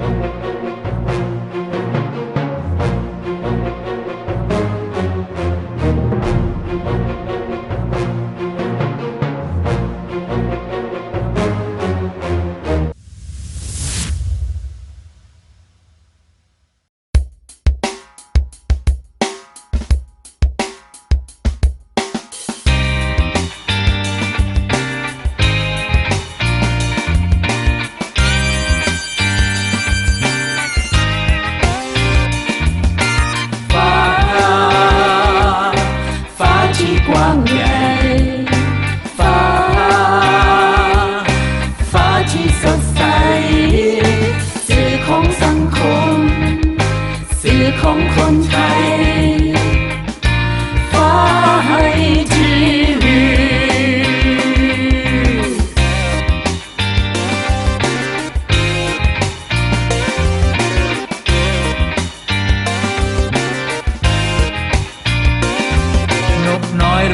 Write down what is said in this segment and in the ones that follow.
ฟ้ ฟ้าที่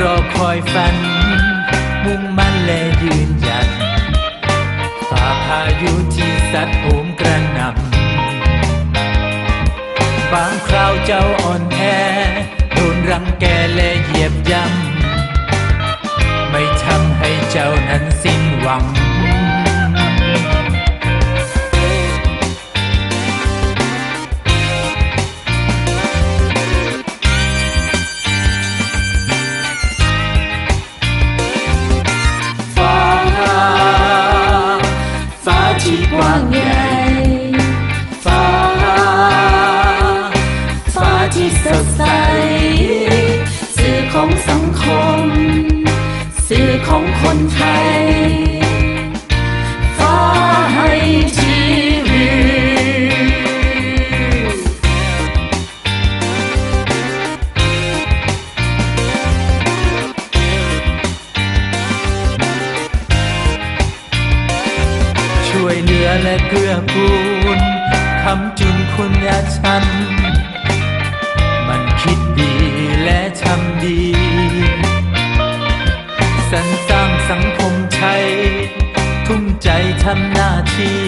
รอคอยฝัน มุ่งมั่นและยืนหยัดฝ่าพายุที่สัดโหมกระหน่ำบางคราวเจ้าอ่อนแอโดนรังแกและเหยียบย่ำ ฟ้า เหลือและเกื้อกูลคำจุนคุณยาชัน มันคิดดีและทำดีสรรสร้างสังคมไทยทุ่มใจทำหน้าที่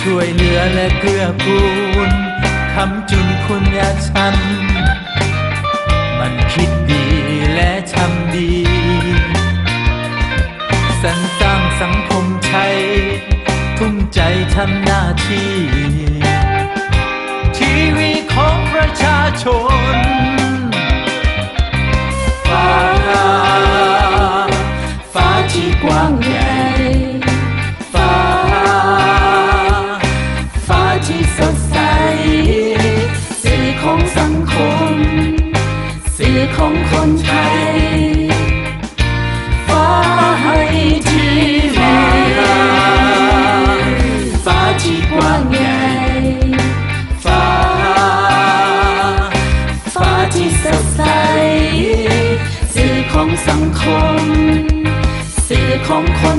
ช่วยเหลือและเกื้อกูลคำจุนคุณยาชัน มันคิดดีและทำดีสรรสร้างสังคมไทย ทุ่มใจทำหน้าที่ ทีวีของประชาชนฟ้าฟ้าที่กว้างใหญ่ ฟ้า ฟ้าที่สดใส สื่อของสังคม สื่อของคน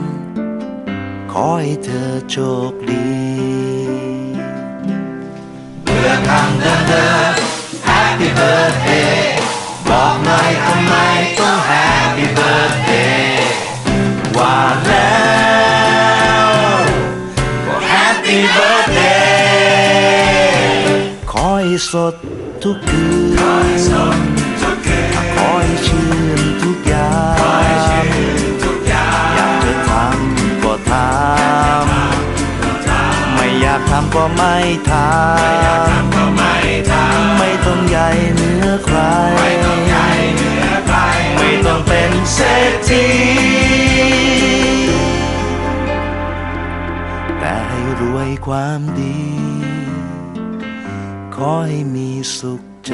ขอให้เธอโชคดีเบื่อคำเดิมเดิม Happy birthday บอกหน่อยทำไมต้อง Happy birthday ว่าแล้วก็ Happy birthday ขอให้สดทุกคืน ก็ไม่ทำไม่อยากทำก็ไม่ทำไม่ต้องใหญ่เหนือใคร ไม่ต้องใหญ่เหนือใคร ไม่ต้องเป็นเศรษฐีแต่ให้รวยความดี ขอให้มีสุขใจ